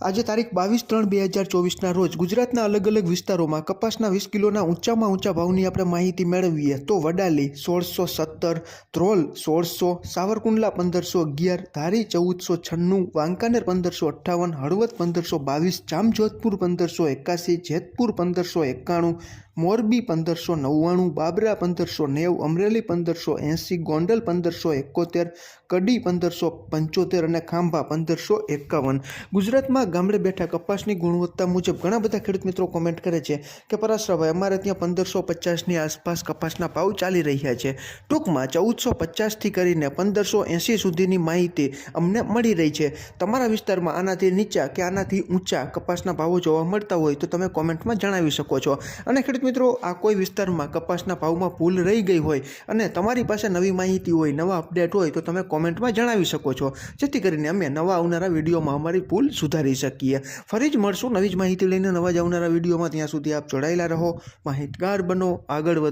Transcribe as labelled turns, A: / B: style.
A: આજે તારીખ બાવીસ ત્રણ બે હજાર ચોવીસના રોજ ગુજરાતના અલગ અલગ વિસ્તારોમાં કપાસના વીસ કિલોના ઊંચામાં ઊંચા ભાવની આપણે માહિતી મેળવીએ તો વડાલી સોળસો સત્તર, ધ્રોલ સોળસો, સાવરકુંડલા પંદરસો અગિયાર, ધારી ચૌદસો છન્નું, વાંકાનેર પંદરસો અઠ્ઠાવન, હળવદ પંદરસો બાવીસ, જામજોધપુર પંદરસો એકાસી, જેતપુર પંદરસો એકાણું મોરબી પંદરસો નવ્વાણું, બાબરા પંદરસો નેવું, અમરેલી પંદરસો એંસી, ગોંડલ પંદરસો એકોતેર, કડી પંદરસો પંચોતેર અને ખાંભા પંદરસો એકાવન. ગુજરાતમાં ગામડે બેઠા કપાસની ગુણવત્તા મુજબ ઘણા બધા ખેડૂત મિત્રો કોમેન્ટ કરે છે કે પરાશરાભાઈ, અમારે ત્યાં પંદરસો પચાસની આસપાસ કપાસના ભાવ ચાલી રહ્યા છે. ટૂંકમાં ચૌદસો પચાસથી કરીને પંદરસો એંસી સુધીની માહિતી અમને મળી રહી છે. તમારા વિસ્તારમાં આનાથી નીચા કે આનાથી ઊંચા કપાસના ભાવો જોવા મળતા હોય તો તમે કોમેન્ટમાં જણાવી શકો છો. અને ખેડૂત મિત્રો, આ કોઈ વિસ્તારમાં કપાસના ભાવમાં ભૂલ રહી ગઈ હોય અને તમારી પાસે નવી માહિતી હોય, નવા અપડેટ હોય, તો તમે કોમેન્ટમાં જણાવી શકો છો. જેથી કરીને અમે નવા આવનારા વિડીયોમાં અમારી ભૂલ સુધારી શકીએ. ફરી જ મળશું નવી જ માહિતી લઈને નવા જ આવનારા વિડીયોમાં. ત્યાં સુધી આપ જોડાયેલા રહો. માહિતગાર બનો, આગળ વધો.